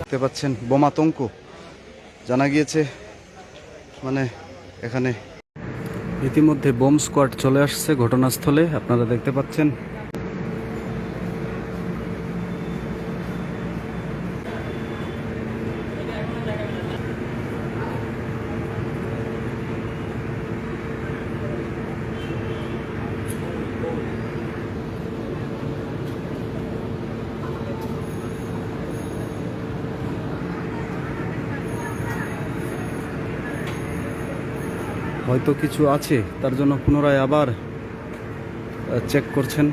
দেখতে পাচ্ছেন বোমাতঙ্ক জানা গিয়েছে মানে এখানে ইতিমধ্যে বোম স্কোয়াড চলে আসছে ঘটনাস্থলে আপনারা দেখতে পাচ্ছেন। হয়তো কিছু আছে তার জন্য পুনরায় আবার চেক করছেন।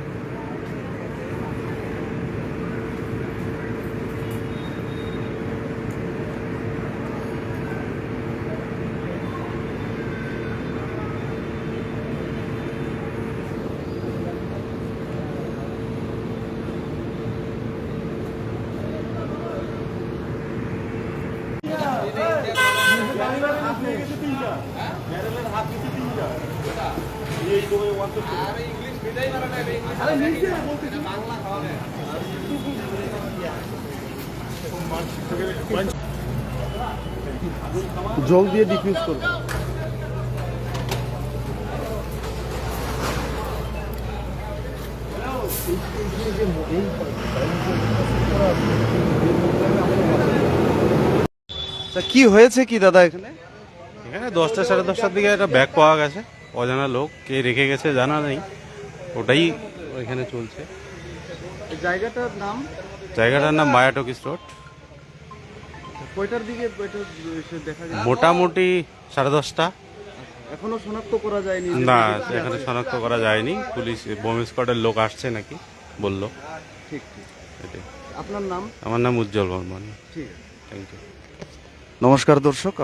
জল দিয়ে ডিফিউজ করবে। কি হয়েছে কি দাদা এখানে? এখানে দশটা সাড়ে দশটার দিকে একটা ব্যাগ পাওয়া গেছে অজানা লোক কে রেখে গেছে জানা নেই ওটাই ওইখানে চলছে। জায়গাটার নাম? জায়গাটার নাম মায়াটকিস রোড। কয়টার দিকে দেখা যায়? মোটামুটি সাড়ে দশটা। এখনও শনাক্ত করা যায়নি? না এখানে শনাক্ত করা যায়নি। পুলিশ বোম স্কোয়াডের লোক আসছে নাকি বলল। ঠিক ঠিক। আপনার নাম? আমার নাম উজ্জ্বল বর্মন। ঠিক। থ্যাংক ইউ নমস্কার দর্শক